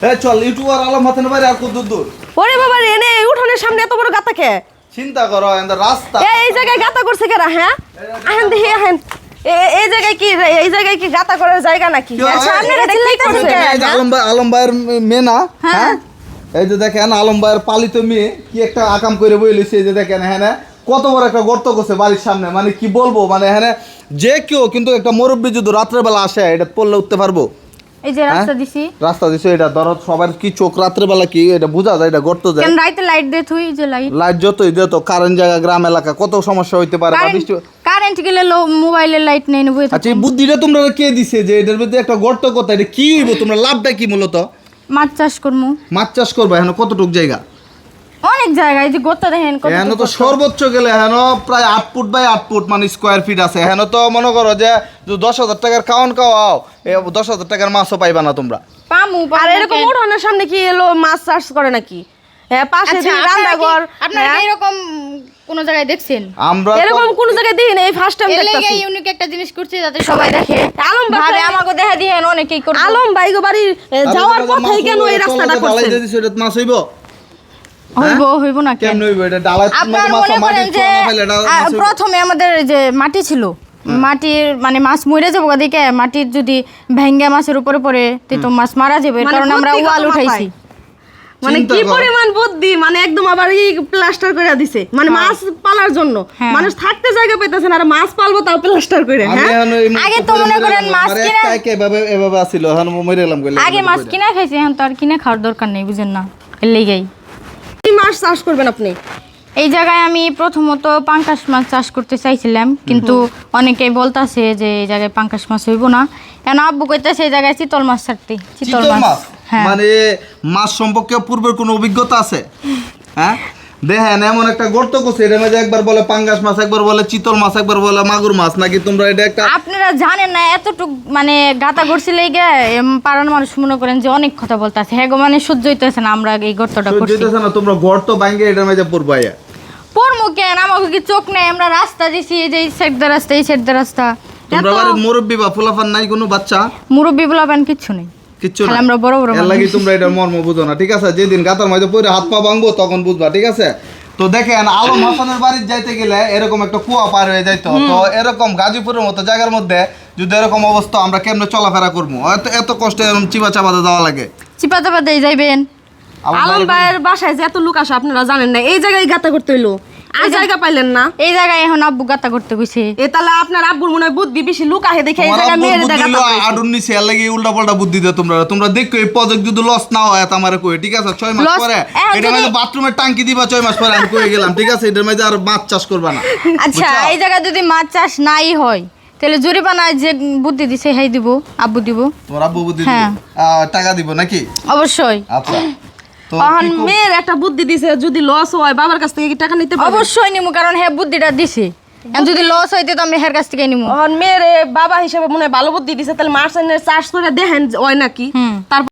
এই চল ইউটিউবার আলম হাতের বাইরে আর কত দূর ওরে বাবা রে এনে এই উঠোনের সামনে এত বড় গাতা কে? চিন্তা করো এন্ড রাস্তা। এই জায়গায় গাতা করছে কেরা হ্যাঁ? আহেন দেখি আহেন। এই জায়গায় কি এই জায়গায় কি গাতা করার জায়গা নাকি? আচ্ছা, হ্যাঁ? আলম ভাই আলম ভাইয়ের মেয়ে না? হ্যাঁ। এই যে দেখেন আলম ভাইয়ের পালিত মেয়ে কি একটা আকাম করে বইলিছে এই যে দেখেন হ্যাঁ কত বড় একটা গর্ত করছে বাড়ির সামনে। মানে কি বলব মানে হ্যাঁ। যে কেউ কিন্তু একটা মুরব্বী যদি রাত্রেবেলা আসে এটা পড়লে উঠতে পারব। এই যে রাস্তা দিছি। রাস্তা দিছে এটা ধরো সবার কি চোখ রাত্রেবেলা কি এটা বোঝা যায় এটা গর্ত যায়। কেন রাইতে লাইট দে তুই যে লাইট লাইট যতই দিত কারেন্ট জায়গা গ্রাম এলাকা কত সমস্যা হইতে পারে কারেন্ট গেলে লো মোবাইলের লাইট নেই নেব আচ্ছা এই বুদ্ধিটা তোমরা কে দিছে যে এটার মধ্যে একটা গর্ত কথা এটা কি হইব? তোমরা লাভটা কি মূলত? মাছ চাষ করব মাছ চাষ করবা এখন কতটুক জায়গা? অনেক জায়গায় এই যে গোত্তা দেখেন কত এখন তো সর্বোচ্চ গেলে এখন প্রায় আট ফুট বাই আট ফুট মানে স্কোয়ার ফিট আছে। এখন তো মনে করো যে যদি দশ হাজার টাকার খাওয়ান খাওয়াও দশ হাজার টাকার মাছও পাইবা না তোমরা। পামু আর এরকম উঠোনের সামনে কি এলো মাছ চাষ করে নাকি? হ্যাঁ পাশে আচ্ছা রান্নাঘর আপনারা হ্যাঁ? কি এরকম কোন জায়গায় দেখছেন? আমরা এরকম কোন জায়গায় দিই না এই ফার্স্ট টাইম দেখতাছি। ইউনিক একটা জিনিস করছে যাতে সবাই দেখে। আলম ভাই- আমাকে দেখা দিয়ে অনেকেই করবে। আলম বাড়ির এ, আরে যাওয়ার মাছ কেন এই রাস্তাটা করছেন? দিয়ে দিছো, এটা মাছ হইব? হইব হইব না কেন হইব? এটা মাছ মাটি? প্রথমে আমাদের এই যে মাটি ছিল মাটির মানে মাছ মরে যাব দিকে মাটির যদি ভেঙ্গা মাছের উপরে পড়ে তো মাছ মারা যাবে মানে আমরা বুদ্ধি কত ওয়াল উঠাইছি। মানে কি। পরিমাণ বুদ্ধি? মানে একদম আবার এই প্লাস্টার করে দিছে। মানে মাছ পালার জন্য। হ্যাঁ। মানুষ থাকতে জায়গা পেতেছে না আর মাছ পালবো তাও প্লাস্টার করে হ্যাঁ? আগে তো মনে করেন মাছ কিনা- এভাবে এভাবে আসিল এখন মরে গেলাম আগে মাছ কিনা খাইছি এখন তো আর কিনে খাওয়ার দরকার নেই বুঝেন না এর লেগেই। মাছ চাষ করবেন আপনি? এই জায়গায় আমি প্রথমত পাঙ্কাশ মাছ চাষ করতে চাইছিলাম কিন্তু অনেকেই বলতাছে যে এই জায়গায় পাঙ্কাশ মাছ হইব না। কেন আব্বু কইতাছে এই জায়গায় চিতল মাছ ছাড়তে চিতল মাছ? হ্যাঁ। মানে মাছ সম্পর্কে পূর্বের কোনো অভিজ্ঞতা আছে? হ্যাঁ? দেখেন এমন একটা গর্ত করছে এর মধ্যে একবার বলে পাঙ্গাস মাছ একবার বলে চিতল মাছ একবার বলে মাগুর মাছ নাকি তোমরা এটা একটা আপনারা জানেন না এতটুক মানে গাতা করছিল গে পাড়ার মানুষ মনে করেন যে অনেক কথা বলতেছে। হ্যাঁ গো মানে সহ্য হইতেছে না আমরা এই গর্তটা সহ্য করছি। হইতেছে না তোমরা গর্ত ভাঙ্গে এটার মধ্যে পড়বাইয়া পড়মু কেন? আমাকে কি চোখ নেই? আমরা রাস্তা দিছি এই যে এই সাইড দা রাস্তা এই সাইড দা রাস্তা। তোমরা বাড়ির মুরব্বী বা ফুলাফান নাই কোনো বাচ্চা? মুরব্বী বলাবেন কিচ্ছু নেই। কিচ্ছু না। আমরা বড় বড় এর লাগি তোমরা এটা মর্ম বুঝো না ঠিক আছে? যেদিন গাতার পড়ে হাত পা ভাঙবো তখন বুঝবা ঠিক আছে? তো দেখেন আলম হাসানের বাড়ির যাইতে গেলে এরকম একটা কুয়া পার হয়ে যাইতো। তো এরকম গাজীপুরের মতো জায়গার মধ্যে যদি এরকম অবস্থা আমরা কেমনে চলাফেরা করব? এত এত কষ্টে এরকম চিপা চাপাতে যাওয়া লাগে। চিপা চাপা দিয়ে যাইবেন আলম ভাইয়ের বাসায় যে এত লোক আসে আপনারা জানেন না এই জায়গায় গাতা করতে হইল। আর জায়গা পাইলেন না এই জায়গায় এখন আব্বু গাতা করতে গেছে এ তাহলে আপনার আব্বুর মনে হয় বুদ্ধি বেশি লোক আহে দেখে এই আব্বুর মেয়ের বুদ্ধি জায়গা হলো আডুন নিছে, এর লাগি উল্টা-পাল্টা বুদ্ধি দেও তোমরা। তোমরা দেখো, এই project যদি loss না হয়, তা কই, ঠিক আছে? ছয় মাস পরে, এখন এটার বাথরুমের টাঙ্কি দিবা, ছয় মাস পরে আমি কয়ে গেলাম, ঠিক আছে? এটার মধ্যে আর মাছ চাষ করবা না। আচ্ছা এই জায়গায় যদি মাছ চাষ নাই হয় তাহলে জরিমানা যে বুদ্ধি দিছে হেই দিব আব্বু দিব তোমার আব্বু বুদ্ধি হ্যাঁ। টাকা দিব নাকি অবশ্যই আচ্ছা তো এখন কি কর- মেয়ের একটা বুদ্ধি দিছে যদি লস হয় বাবার কাছ থেকে কি টাকা নিতে পারবে? অবশ্যই নিমু কারণ হ্যাঁ বুদ্ধিটা দিছে। যদি লস হইতে তো আমি হের কাছ থেকে নিমু। এখন মেয়ের বাবা হিসেবে মনে হয় ভালো বুদ্ধি দিছে তাহলে মার্সেনের চাষ করে দেখেন হয় নাকি? তারপর